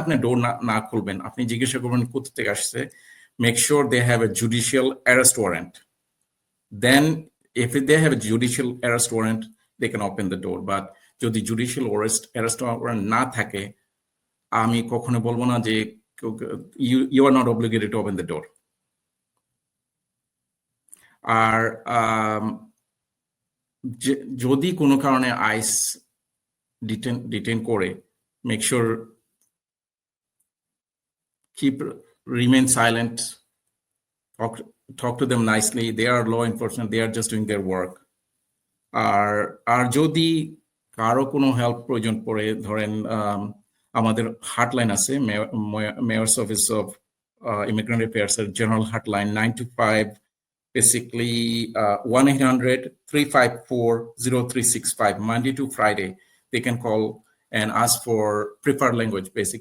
আপনি ডোর না না খুলবেন। আপনি জিজ্ঞাসা করবেন কোথা থেকে আসছে। Make sure they have a judicial arrest warrant then if they have a judicial arrest warrant, they can open the door. But যদি জুডিশিয়াল অ্যারেস্ট অ্যারেস্ট ওয়ারেন্ট না থাকে, আমি কখনো বলব না যে you are not obligated to open the door আর যদি কোনো কারণে আইস ডিটেন ডিটেন করে make sure keep remain silent talk talk to them nicely they are law enforcement they are just doing their work আর আর যদি কারো কোনো help প্রয়োজন পড়ে ধরেন আম, আমাদের হাটলাইন আছে mayor's office of immigrant affairs এর general hotline nine two five basically uh, 1-800-354-0365 monday to friday they can call and ask for preferred language basic